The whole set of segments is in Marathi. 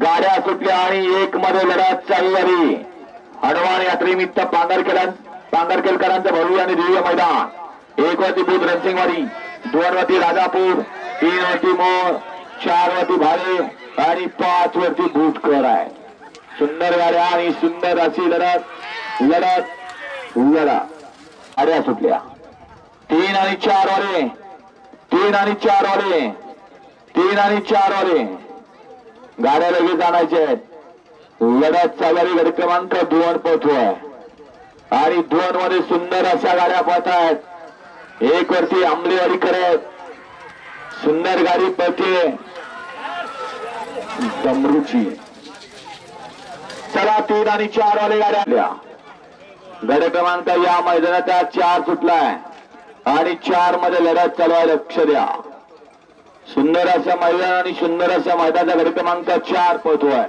गाड्या सुटल्या आणि एक मध्ये लढत चालू झाली. हनुमान यात्रेनिमित्त पांगरखेडा पांगरकेलकरांचं भव्य आणि दिव्य मैदान. एक वरती बुध रणसिंगवाडी दोन वरती राजापूर तीन वरती मोर चार वरती भाले आणि पाच वरती भूटकर आहे. सुंदर गाड्या आणि सुंदर अशी लढत लढत लढत. गाड्या सुटल्या. तीन आणि चार वाले तीन आणि चार वाले तीन आणि चार वाले. गाड्या लगेच आणायच्या आहेत. लढत चालणारी गड क्रमांक दोन आहे आणि दोन मध्ये सुंदर अशा गाड्या पळत आहेत एक वरती आंबलेवाडी करत सुंदर गाडी पळते. डमरूची. चला तीन आणि चार वाले गाड्या. आपल्या गड क्रमांक या मैदानात चार सुटलाय. आणि चारमध्ये लढत चालवाय लक्ष द्या. सुंदर असं मैदान आणि सुंदर अशा मैदानाचा गड क्रमांक चार पोहतोय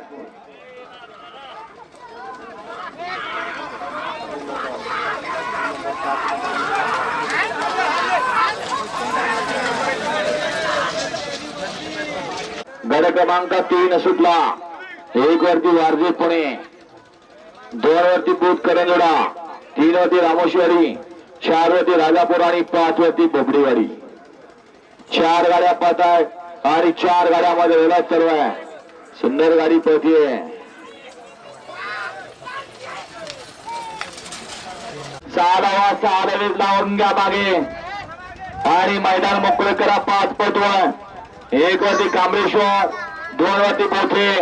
गड क्रमांक तीन सुटला. एक वरती वारजे पुणे दोन वरती बुध करंजोडा तीन वरती रामेश्वरी चार वरती राजापूर आणि पाच वरती बोबडेवाडी. चार गाड्या पाहत आहेत आणि चार गाड्यामध्ये लढत चालू आहे. सुंदर गाडी पळतीये साडा वाजता आदळीत लावून घ्या मागे. आणि मैदान मोकळे करा पाच पटवण एक वरती कांबळेश्वर दोन वरती बोथे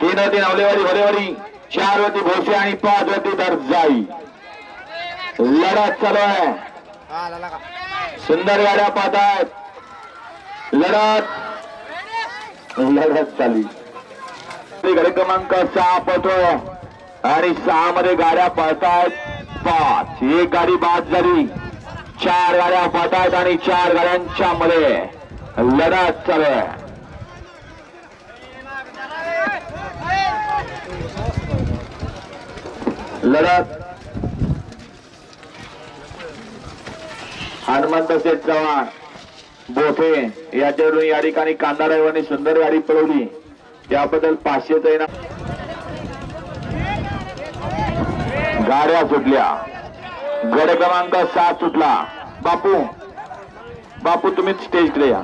तीन वरती नवलेवाडी होलेवाडी चार वरती भोसे आणि पाच वरती दर्जाई. लढत चालू आहे. सुंदर गाड्या पाहतायत लढत. लढत चाली. गडी क्रमांक सहा पळतो आणि सहा मध्ये गाड्या पळतायत. पाच. एक गाडी बाद झाली. चार गाड्या पळतायत आणि चार गाड्यांच्या मध्ये लढत चालू आहे. लढत. हनुमंत शेठ चव्हाण. बोठे याच्यावरून या ठिकाणी कांदा ड्रायव्हरने सुंदर गाडी पळवली. त्याबद्दल पाचशेच इनाम. गाड्या सुटल्या. गड क्रमांक सात सुटला. बापू बापू तुम्ही स्टेजकडे या.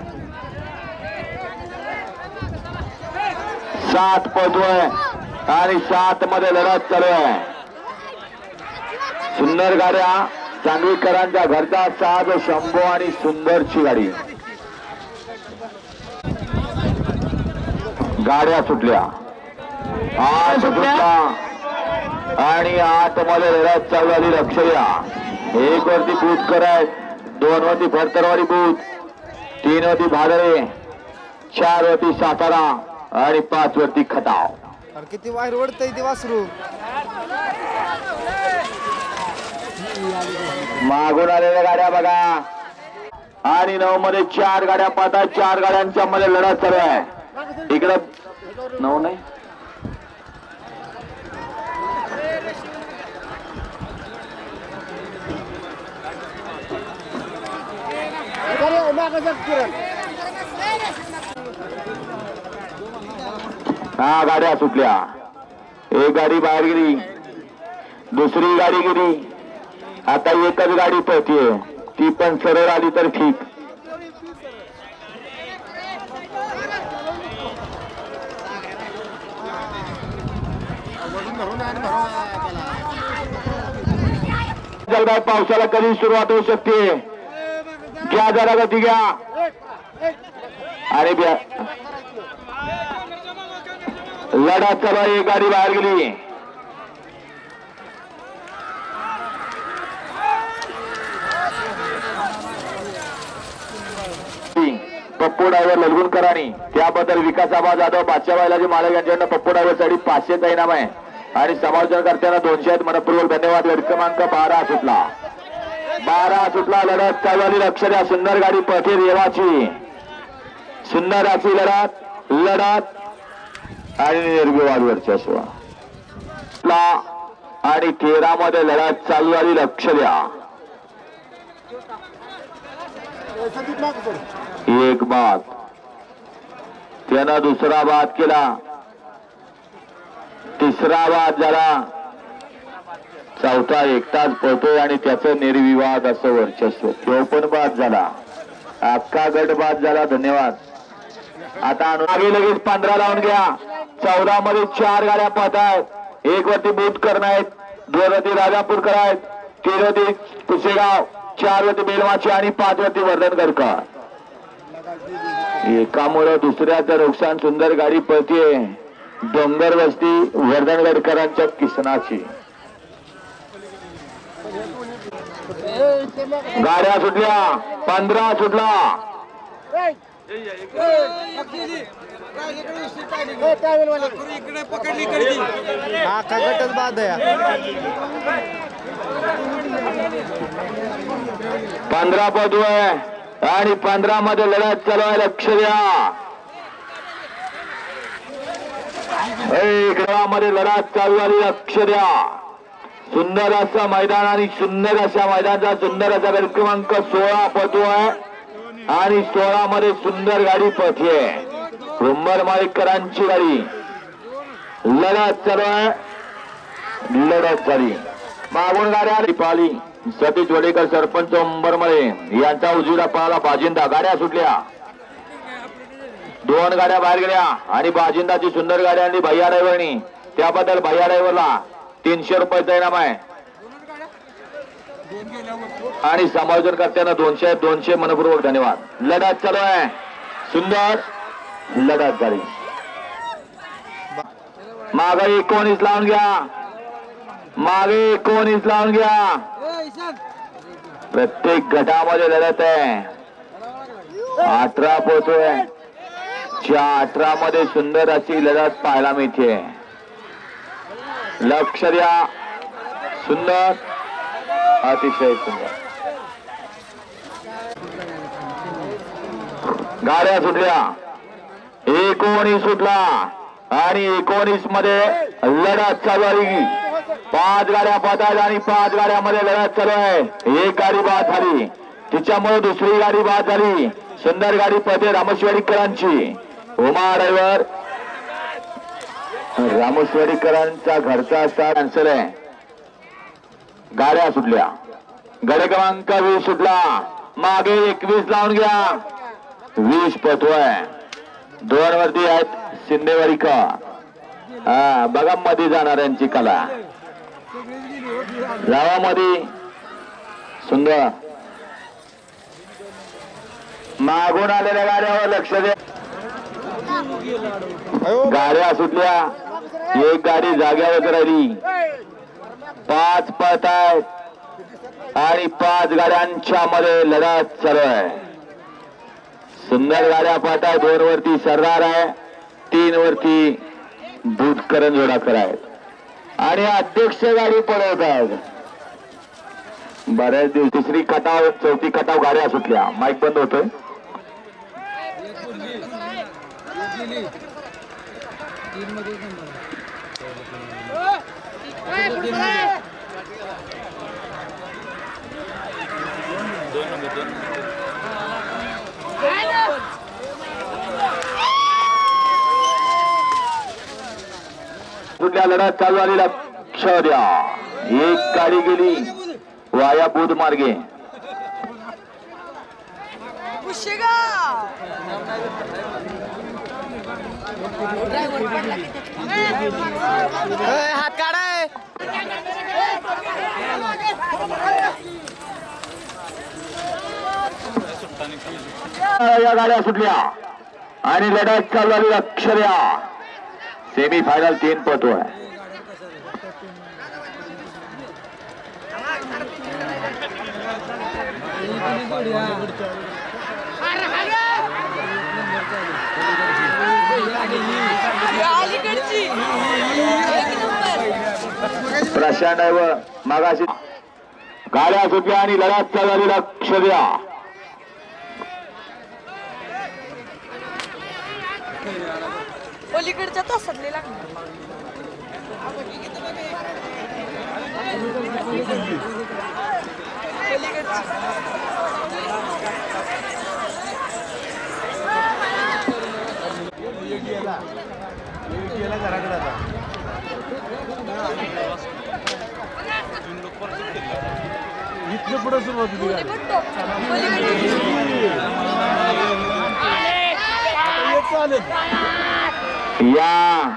सात पोहोचवय आणि सात मध्ये लढत चालू आहे. सुंदर गाड्या चांदवीकरांच्या घरचा सात शंभू आणि सुंदरची गाडी. गाड्या सुटल्या. आठ सुटल्या? आणि आठमध्ये लढत चालू झाली लक्ष द्या एक वरती बूथ कराय दोन वरती फरतरवाडी बूथ तीन वरती भादरे. चार वरती सातारा. आणि पाच वरती खटाव किती वायर ओढतय ते वासरू. मागून आलेल्या गाड्या बघा. आणि नऊ मध्ये चार गाड्या पाहतात चार गाड्यांच्या मध्ये लढत चालू आहे. इकडं नऊ नाही. हा गाड्या सुटल्या. एक गाडी बाहेर गेली. दुसरी गाडी गेली. आता एकच गाडी पळतीये. ती पण सरळ आली तर ठीक. जलगाव पावसाला कधी सुरुवात होऊ शकते? घ्या जरा गती घ्या. अरे लढा चला एक गाडी बाहेर गेली. पप्पू ड्रायव्हर ललगुणकरांनी त्याबद्दल विकास आबा जाधव बादशाह बैलाजी मालक यांच्याकडनं पप्पू ड्रायव्हरसाठी पाचशेचा इनाम आहे. आणि समाजकर्त्यांना दोनशे आहेत. मनपूर्वक धन्यवाद. गट क्रमांक बारा सुटला. बारा सुटला. लढत चालवली लक्ष द्या. सुंदर गाडी पथे देवाची. सुंदर अशी लढत. लढत. आणि निर्विवाद वर्चस्व. आणि तेरा मध्ये लढत चालू झाली. लक्ष द्या. एक बाद. त्यानं दुसरा बाद केला. तिसरा बाद झाला चौथा एकटाच पळतोय आणि त्याचं निर्विवाद असं वर्चस्व. तो पण बाद झाला. अख्खा गट बाद झाला. धन्यवाद. आता अनु- मागे लगेच पंधरा लावून घ्या. चौदा मध्ये चार गाड्या पाहत आहेत. एक वरती बुटकर आहेत दोन वरती राजापूरकर आहेत. तीन वरती कुसेगाव. चार वरती बेलवाची आणि पाच वरती वर्धनगरकर एकामुळे दुसऱ्याचं नुकसान सुंदर गाडी पळतीये. डोंगर वस्ती वर्धनगडकरांच्या किसनाची. गाड्या सुटल्या पंधरा सुटला. हा का बाद आहे आणि पंधरा मध्ये लढत चालू आहे लक्ष द्या. ग्रहामध्ये लढत चालू आली लक्ष द्या. सुंदर असं मैदान आणि सुंदर अशा मैदानाचा सुंदर असा गट क्रमांक सोळा पटू आहे आणि सोळा मध्ये सुंदर गाडी पळती आहे रुंबर गाडी. लढत चालू आहे. लढत चाली मागून गाड्या पाली सतीश वडेकर सरपंच उंबरमळे यांचा उजवीला पाहला बाजिंदा गाड्या सुटल्या. दोन गाड्या बाहेर गेल्या आणि बाजिंदाची सुंदर गाडी आणली भैया ड्रायव्हरनी. त्याबद्दल भैया ड्रायव्हरला तीनशे रुपयाचा इनाम आहे. आणि समायोजन करताना दोनशे दोनशे मनपूर्वक धन्यवाद. लढत चालू आहे. सुंदर लढत झाली. मागे एकोणीस लावून घ्या. मागे एकोणीस लावून घ्या. प्रत्येक गटामध्ये लढत आहे. अठरा पोहोचोय च्या अठरा मध्ये सुंदर अशी लढत पाहायला मिळते. लक्ष द्या सुंदर अतिशय सुंदर. गाड्या सुटल्या. एकोणीस सुटला आणि एकोणीसमध्ये लढत चालू आहे. पाच गाड्या पाहत आणि पाच गाड्यामध्ये लढत चालू आहे. एक गाडी बाद झाली. तिच्यामुळे दुसरी गाडी बाद झाली. सुंदर गाडी पदे रामेश्वरीकरांची. उमा ड्रायव्हर रामेश्वरीकरांचा घरचा असा कॅन्सल आहे. गाड्या सुटल्या. गडे क्रमांक वीस सुटला. मागे एकवीस लावून घ्या. वीस पतोय दोन वरती आहेत शिंदेवारीकर हा बघा मध्ये जाणाऱ्यांची कला. गावामध्ये सुंदर. मागून आलेल्या गाड्यावर लक्ष द्या गाड्या सुटल्या. एक गाडी जाग्यावर राहिली. पाच पळत आहेत. आणि पाच गाड्यांच्या मध्ये लढत चालू आहे. सुंदर गाड्या पाहत आहे दोन वरती सरदार आहे. तीन वरती भूतकरण जोडाकर आहेत. आणि अध्यक्ष गाडी पळवत आहेत. बऱ्याच दिवस तिसरी कटाव चौथी कटाव गाड्या सुटल्या. माईक बंद होतोय. सुटल्या लढत चालू झाली लक्ष द्या. एक गाडी गेली. वाया बुध मार्गे. हात काढाय या गाड्या सुटल्या आणि लढत चालू झाली लक्ष द्या सेमी फायनल तीन पटू आहे Yeah एक नंबर प्रशांत व मागाशी गाड्या सुटल्या आणि लढत चालू झाली लक्ष द्या पलीकडच्या तासातले लागणार. पण टॉपच्या. पलीकडची. या.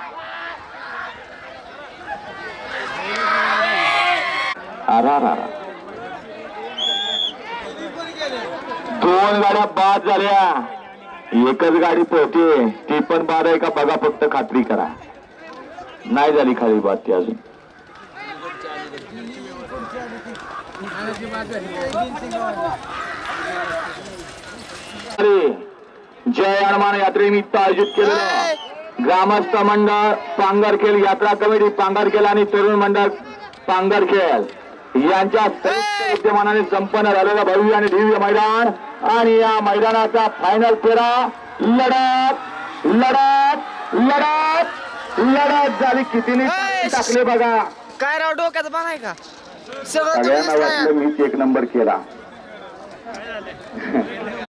दोन गाड्या बाद झाल्या. एकच गाडी पळते ती पण बाद आहे का? बघा फक्त खात्री करा. नाही झाली खाली बाद ती अजून अरे जय हनुमान यात्रेनिमित्त आयोजित केलेलं ग्रामस्थ मंडळ पांगरखेल यात्रा कमिटी पांगरखेल आणि तरुण मंडळ पांगरखेल यांच्या संयुक्त विद्यमानाने संपन्न झालेलं भव्य आणि दिव्य मैदान आणि या मैदानाचा फायनल फेरा लढत लढत लढत लढत झाली. कितीने टाकले बघा. काय राव डोक्यात बाण आहे का? सगळ्यांना वाटलं मीच एक नंबर केला.